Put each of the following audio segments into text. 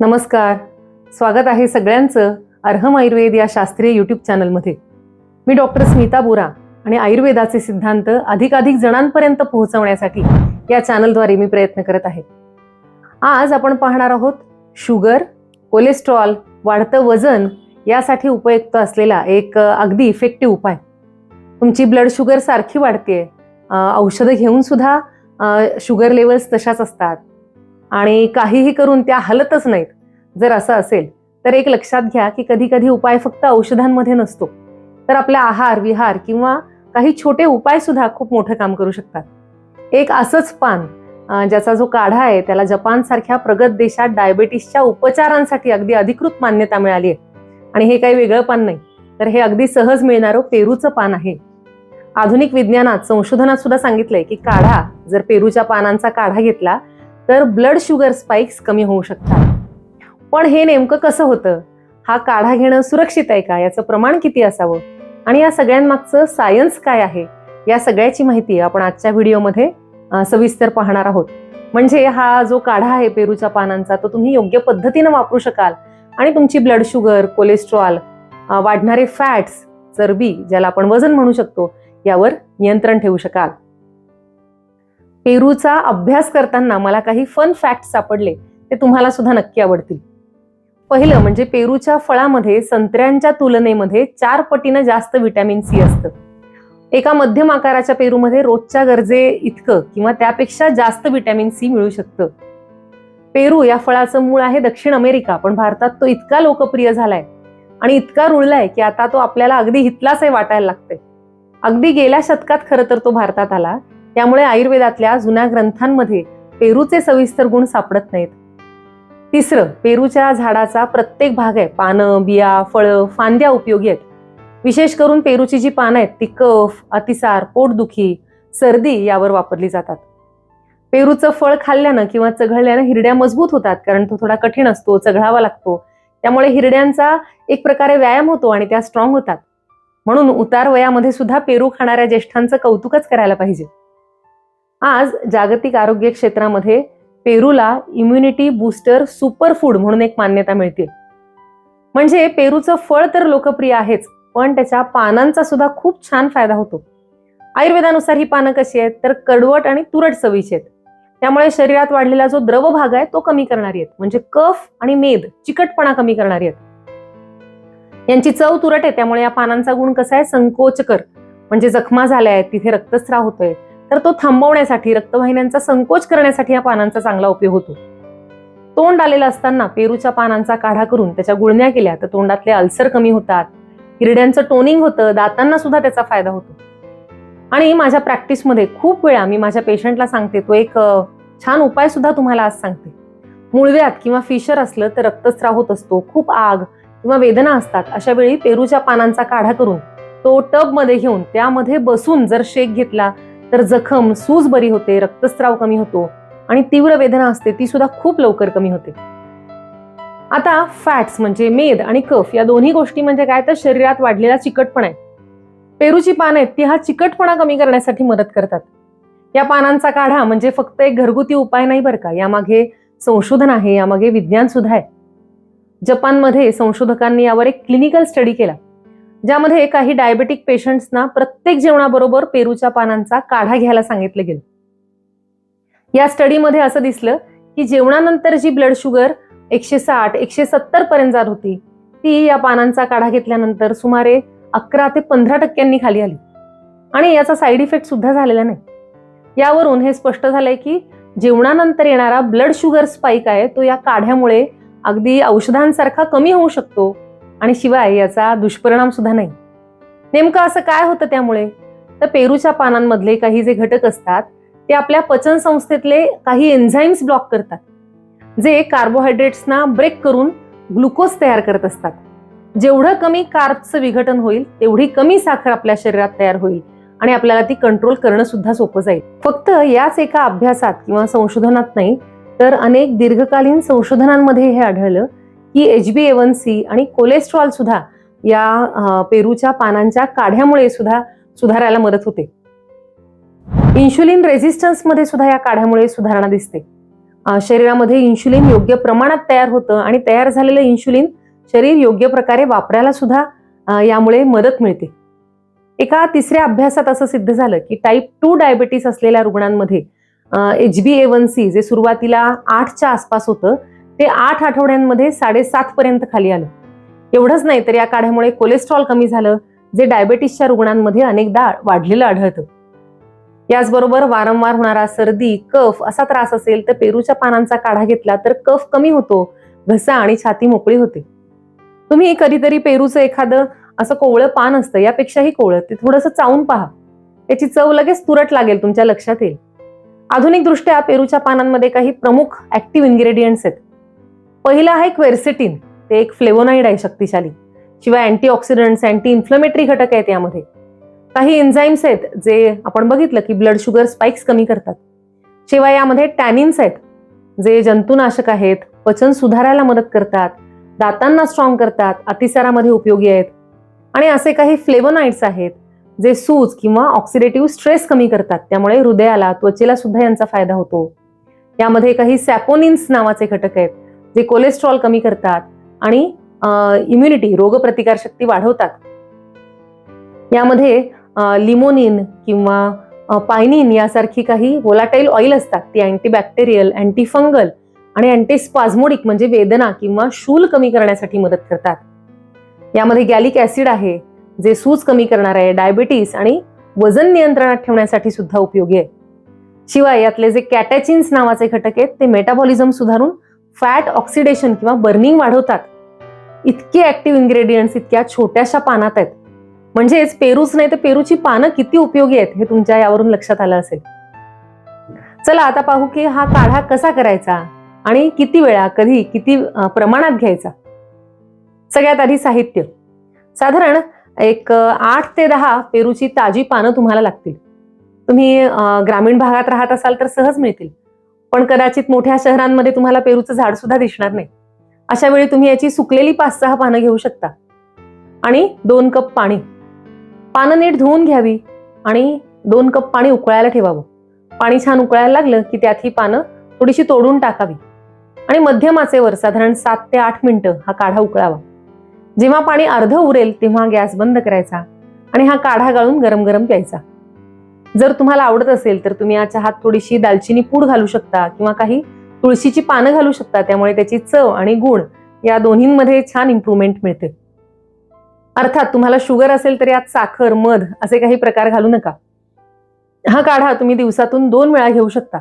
नमस्कार. स्वागत आहे सगळ्यांचं अर्हम आयुर्वेद या शास्त्रीय यूट्यूब चॅनलमध्ये मी डॉक्टर स्मिता बोरा आणि आयुर्वेदाचे सिद्धांत अधिकाधिक जणांपर्यंत पोहोचवण्यासाठी या चॅनलद्वारे मी प्रयत्न करत आहे. आज आपण पाहणार आहोत शुगर कोलेस्ट्रॉल वाढतं वजन यासाठी उपयुक्त असलेला एक अगदी इफेक्टिव्ह उपाय. तुमची ब्लड शुगर सारखी वाढते औषधं घेऊन सुद्धा शुगर लेवल्स तशाच असतात. आणि काहीही करून त्या हलतच नाहीत. जर असं असेल तर एक लक्षात घ्या की कधी कधी उपाय फक्त औषधांमध्ये नसतो. तर आपला आहार विहार किंवा काही छोटे उपाय सुद्धा खूप मोठं काम करू शकतात. एक असंच पान ज्याचा जो काढा आहे त्याला जपानसारख्या प्रगत देशात डायबेटीसच्या उपचारांसाठी अगदी अधिकृत मान्यता मिळाली आहे. आणि हे काही वेगळं पान नाही तर हे अगदी सहज मिळणारं पेरूचं पान आहे. आधुनिक विज्ञानात संशोधनात सुद्धा सांगितलंय की काढा जर पेरूच्या पानांचा काढा घेतला तर ब्लड शुगर स्पाइक्स कमी होऊ शकतात. पण हे नेमकं कसं होतं? हा काढा घेणं सुरक्षित आहे का? याचं प्रमाण किती असावं? आणि या सगळ्यांमागचं सायन्स काय आहे? या सगळ्याची माहिती आपण आजच्या व्हिडिओमध्ये सविस्तर पाहणार आहोत. म्हणजे हा जो काढा आहे पेरूच्या पानांचा तो तुम्ही योग्य पद्धतीनं वापरू शकाल. आणि तुमची ब्लड शुगर कोलेस्ट्रॉल वाढणारे फॅट्स चरबी ज्याला आपण वजन म्हणू शकतो यावर नियंत्रण ठेवू शकाल. पेरूचा अभ्यास करताना मला काही फन फॅक्ट सापडले ते तुम्हाला सुद्धा नक्की आवडतील. पहिलं म्हणजे पेरूच्या फळामध्ये संत्र्यांच्या तुलनेमध्ये चार पटीनं जास्त विटॅमिन सी असतं. एका मध्यम आकाराच्या पेरूमध्ये रोजच्या गरजे इतकं किंवा त्यापेक्षा जास्त विटॅमिन सी मिळू शकतं. पेरू या फळाचं मूळ आहे दक्षिण अमेरिका पण भारतात तो इतका लोकप्रिय झालाय आणि इतका रुळलाय की आता तो आपल्याला अगदी हितलाच आहे वाटायला लागतंय. अगदी गेल्या शतकात खरं तर तो भारतात आला त्यामुळे आयुर्वेदातल्या जुन्या ग्रंथांमध्ये पेरूचे सविस्तर गुण सापडत नाहीत. तिसरं पेरूच्या झाडाचा प्रत्येक भाग आहे. पानं बिया फळं फांद्या उपयोगी आहेत. विशेष करून पेरूची जी पानं आहेत ती कफ अतिसार पोटदुखी सर्दी यावर वापरली जातात. पेरूचं फळ खाल्ल्यानं किंवा चघळल्यानं हिरड्या मजबूत होतात कारण तो थोडा कठीण असतो चघळावा लागतो. त्यामुळे हिरड्यांचा एक प्रकारे व्यायाम होतो आणि त्या स्ट्रॉंग होतात. म्हणून उतार वयामध्ये सुद्धा पेरू खाणाऱ्या ज्येष्ठांचं कौतुकच करायला पाहिजे. आज जागतिक आरोग्य क्षेत्रामध्ये पेरूला इम्युनिटी बूस्टर सुपर फूड म्हणून एक मान्यता मिळते. म्हणजे पेरूचं फळ तर लोकप्रिय आहेच पण त्याच्या पानांचा सुद्धा खूप छान फायदा होतो. आयुर्वेदानुसार ही पानं कशी आहेत तर कडवट आणि तुरट चवीची आहेत. त्यामुळे शरीरात वाढलेला जो द्रव भाग आहे तो कमी करणारी आहेत. म्हणजे कफ आणि मेद चिकटपणा कमी करणारी आहेत. यांची चव तुरट आहे त्यामुळे या पानांचा गुण कसा आहे संकोचकर म्हणजे जखमा झाल्या आहेत तिथे रक्तस्राव होतोय तर तो थांबवण्यासाठी रक्तवाहिन्यांचा संकोच करण्यासाठी या पानांचा चांगला उपयोग होतो. तोंड आलेलं असताना पेरूच्या पानांचा काढा करून त्याच्या गुळण्या केल्या तर तोंडातले अल्सर कमी होतात. हिरड्यांचं टोनिंग होतं दातांना सुद्धा त्याचा फायदा होतो. आणि माझ्या प्रॅक्टिसमध्ये खूप वेळा मी माझ्या पेशंटला सांगते तो एक छान उपाय सुद्धा तुम्हाला आज सांगते. मुळव्यात किंवा फिशर असलं तर रक्तस्राव होत असतो खूप आग किंवा वेदना असतात अशा वेळी पेरूच्या पानांचा काढा करून तो टबमध्ये घेऊन त्यामध्ये बसून जर शेक घेतला तर जखम सूज बरी होते रक्तस्राव कमी होतो आणि तीव्र वेदना असते ती सुद्धा खूप लवकर कमी होते. आता फॅट्स म्हणजे मेद आणि कफ या दोन्ही गोष्टी म्हणजे काय? तर शरीरात वाढलेला चिकटपणा आहे. पेरूची पानं आहेत ती हा चिकटपणा कमी करण्यासाठी मदत करतात. या पानांचा काढा म्हणजे फक्त एक घरगुती उपाय नाही बरं का? यामागे संशोधन आहे यामागे विज्ञान सुद्धा आहे. जपानमध्ये संशोधकांनी यावर एक क्लिनिकल स्टडी केला. ज्यामध्ये काही डायबेटिक पेशंट्सना प्रत्येक जेवणाबरोबर पेरूच्या पानांचा काढा घ्यायला सांगितलं गेलं. या स्टडीमध्ये असं दिसलं की जेवणानंतर जी ब्लड शुगर एकशे साठ एकशे सत्तर पर्यंत जात होती ती या पानांचा काढा घेतल्यानंतर सुमारे अकरा ते पंधरा टक्क्यांनी खाली आली. आणि याचा साईड इफेक्ट सुद्धा झालेला नाही. यावरून हे स्पष्ट झालंय की जेवणानंतर येणारा ब्लड शुगर स्पाइक आहे तो या काढ्यामुळे अगदी औषधांसारखा कमी होऊ शकतो आणि शिवाय याचा दुष्परिणाम सुद्धा नाही. नेमकं असं काय होतं त्यामुळे? तर पेरूच्या पानांमधले काही जे घटक असतात ते आपल्या पचन संस्थेतले काही एन्झाईम्स ब्लॉक करतात जे कार्बोहायड्रेट्सना ब्रेक करून ग्लुकोज तयार करत असतात. जेवढं कमी कार्बचं विघटन होईल तेवढी कमी साखर आपल्या शरीरात तयार होईल आणि आपल्याला ती कंट्रोल करणं सुद्धा सोपं जाईल. फक्त याच एका अभ्यासात किंवा संशोधनात नाही तर अनेक दीर्घकालीन संशोधनांमध्ये हे आढळलं की H B A one C आणि कोलेस्ट्रॉल सुद्धा या पेरूच्या पानांच्या काढ्यामुळे सुद्धा सुधारायला मदत होते. इन्शुलिन रेझिस्टन्समध्ये सुद्धा या काढ्यामुळे सुधारणा दिसते. शरीरामध्ये इन्शुलिन योग्य प्रमाणात तयार होतं आणि तयार झालेलं इन्शुलिन शरीर योग्य प्रकारे वापरायला सुद्धा यामुळे मदत मिळते. एका तिसऱ्या अभ्यासात असं सिद्ध झालं की टाईप टू डायबिटीस असलेल्या रुग्णांमध्ये H B A one C जे सुरुवातीला आठच्या आसपास होतं ते आठ आठवड्यांमध्ये साडेसात पर्यंत खाली आलं. एवढंच नाही तर या काढ्यामुळे कोलेस्ट्रॉल कमी झालं जे डायबेटीसच्या रुग्णांमध्ये अनेकदा वाढलेलं आढळतं. याचबरोबर वारंवार होणारा सर्दी कफ असा त्रास असेल तर पेरूच्या पानांचा काढा घेतला तर कफ कमी होतो घसा आणि छाती मोकळी होते. तुम्ही कधीतरी पेरूचं एखादं असं कोवळं पान असतं यापेक्षाही कोवळं ते थोडंसं चावून पहा. त्याची चव लगेच तुरट लागेल तुमच्या लक्षात येईल. आधुनिक दृष्ट्या पेरूच्या पानांमध्ये काही प्रमुख ऍक्टिव्ह इन्ग्रेडियंट्स आहेत. पहिलं आहे क्वेर्सेटिन. ते एक फ्लेवोनाईड आहे शक्तिशाली. शिवाय अँटीऑक्सिडंट्स अँटी इन्फ्लमेटरी घटक आहेत यामध्ये. काही एन्झाईम्स आहेत जे आपण बघितलं की ब्लड शुगर स्पाइक्स कमी करतात. शिवाय यामध्ये टॅनिन्स आहेत जे जंतुनाशक आहेत पचन सुधारायला मदत करतात दातांना स्ट्रॉंग करतात अतिसारामध्ये उपयोगी आहेत. आणि असे काही फ्लेवोनाईड्स आहेत जे सूज किंवा ऑक्सिडेटिव्ह स्ट्रेस कमी करतात. त्यामुळे हृदयाला त्वचेला सुद्धा यांचा फायदा होतो. यामध्ये काही सॅपोनिन्स नावाचे घटक आहेत. जे कोलेस्ट्रॉल कमी करतात आणि इम्युनिटी रोगप्रतिकारशक्ती वाढवतात. यामध्ये लिमोनिन किंवा पायनिन यासारखी काही वोलाटाईल ऑइल असतात. ती अँटीबॅक्टेरियल अँटीफंगल आणि अँटीस्पाझमोडिक म्हणजे वेदना किंवा शूल कमी करण्यासाठी मदत करतात. यामध्ये गॅलिक ऍसिड आहे जे सूज कमी करणार आहे डायबिटीस आणि वजन नियंत्रणात ठेवण्यासाठी सुद्धा उपयोगी आहे. शिवाय यातले जे कॅटॅचिन्स नावाचे घटक आहेत ते मेटाबॉलिझम सुधारून फॅट ऑक्सिडेशन किंवा बर्निंग वाढवतात. इतके ऍक्टिव्ह इन्ग्रेडियंट्स इतक्या छोट्याशा पानात आहेत. म्हणजेच पेरूच नाही तर पेरूची पानं किती उपयोगी आहेत हे तुमच्या यावरून लक्षात आलं असेल. चला आता पाहू की हा काढा कसा करायचा आणि किती वेळा कधी किती प्रमाणात घ्यायचा. सगळ्यात आधी साहित्य. साधारण एक आठ ते दहा पेरूची ताजी पानं तुम्हाला लागतील. तुम्ही ग्रामीण भागात राहत असाल तर सहज मिळतील. पण कदाचित मोठ्या शहरांमध्ये तुम्हाला पेरूचं झाड सुद्धा दिसणार नाही. अशा वेळी तुम्ही याची सुकलेली पाच सहा पानं घेऊ शकता. आणि दोन कप पाणी. पानं नीट धुवून घ्यावी आणि दोन कप पाणी उकळायला ठेवावं. पाणी छान उकळायला लागलं की त्यात ही पानं थोडीशी तोडून टाकावी. आणि मध्यम आचेवर साधारण सात ते आठ मिनिटं हा काढा उकळावा. जेव्हा पाणी अर्ध उरेल तेव्हा गॅस बंद करायचा आणि हा काढा गाळून गरम गरम प्यायचा. जर तुम्हाला आवडत असेल तर तुम्ही या चहात थोडीशी दालचिनी पूड घालू शकता किंवा काही तुळशीची पानं घालू शकता. त्यामुळे त्याची चव आणि गुण या दोन्हींमध्ये छान इम्प्रूव्हमेंट मिळते. अर्थात तुम्हाला शुगर असेल तर यात साखर मध असे काही प्रकार घालू नका. हा काढा तुम्ही दिवसातून दोन वेळा घेऊ शकता.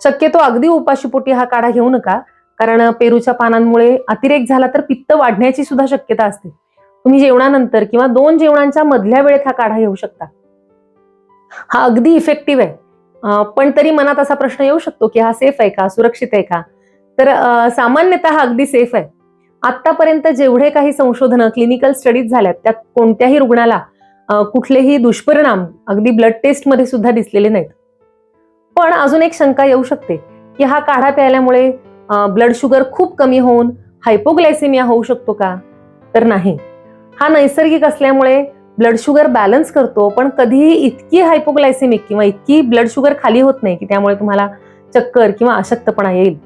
शक्यतो अगदी उपाशीपोटी हा काढा घेऊ नका कारण पेरूच्या पानांमुळे अतिरेक झाला तर पित्त वाढण्याची सुद्धा शक्यता असते. तुम्ही जेवणानंतर किंवा दोन जेवणांच्या मधल्या वेळेत हा काढा घेऊ शकता. हा अगदी इफेक्टिव्ह आहे. पण तरी मनात असा प्रश्न येऊ शकतो की हा सेफ आहे का? सुरक्षित आहे का? तर सामान्यतः सामान्यतः हा अगदी सेफ आहे. आतापर्यंत जेवढे काही संशोधनं क्लिनिकल स्टडीज झाल्यात त्यात कोणत्याही रुग्णाला कुठलेही दुष्परिणाम अगदी ब्लड टेस्टमध्ये सुद्धा दिसलेले नाहीत. पण अजून एक शंका येऊ शकते की हा काढा प्यायल्यामुळे ब्लड शुगर खूप कमी होऊन हायपोग्लायसेमिया होऊ शकतो का? तर नाही. हा नैसर्गिक असल्यामुळे ब्लड शुगर बॅलन्स करतो पण कधीही इतकी हायपोग्लायसेमिक किंवा इतकी ब्लड शुगर खाली होत नाही की त्यामुळे तुम्हाला चक्कर किंवा अशक्तपणा येईल.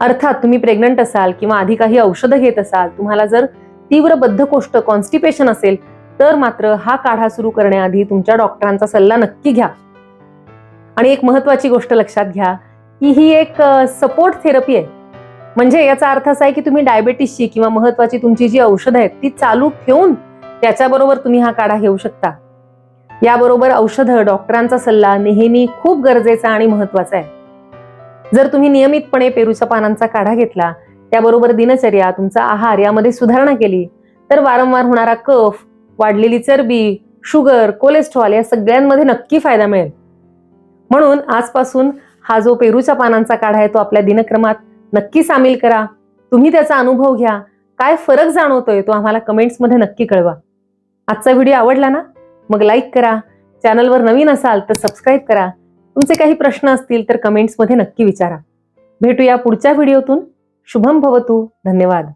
अर्थात तुम्ही प्रेग्नंट असाल किंवा आधी काही औषधं घेत असाल तुम्हाला जर तीव्र बद्धकोष्ठ कॉन्स्टिपेशन असेल तर मात्र हा काढा सुरू करण्याआधी तुमच्या डॉक्टरांचा सल्ला नक्की घ्या. आणि एक महत्वाची गोष्ट लक्षात घ्या की ही एक सपोर्ट थेरपी आहे. म्हणजे याचा अर्थ असा आहे की तुम्ही डायबेटीसची किंवा महत्वाची तुमची जी औषधं आहेत ती चालू ठेवून त्याच्याबरोबर तुम्ही हा काढा घेऊ शकता. याबरोबर औषधं डॉक्टरांचा सल्ला नेहमी खूप गरजेचा आणि महत्त्वाचा आहे. जर तुम्ही नियमितपणे पेरूच्या पानांचा काढा घेतला त्याबरोबर दिनचर्या तुमचा आहार यामध्ये सुधारणा केली तर वारंवार होणारा कफ वाढलेली चरबी शुगर कोलेस्ट्रॉल या सगळ्यांमध्ये नक्की फायदा मिळेल. म्हणून आजपासून हा जो पेरूच्या पानांचा काढा आहे तो आपल्या दिनक्रमात नक्की सामील करा. तुम्ही त्याचा अनुभव घ्या. काय फरक जाणवतोय तो आम्हाला कमेंट्समध्ये नक्की कळवा. आजचा व्हिडिओ आवडला ना मग लाईक करा. चॅनलवर नवीन असाल तर सबस्क्राईब करा. तुमचे काही प्रश्न असतील तर कमेंट्समध्ये नक्की विचारा. भेटूया पुढच्या व्हिडिओतून. शुभम भवतू. धन्यवाद.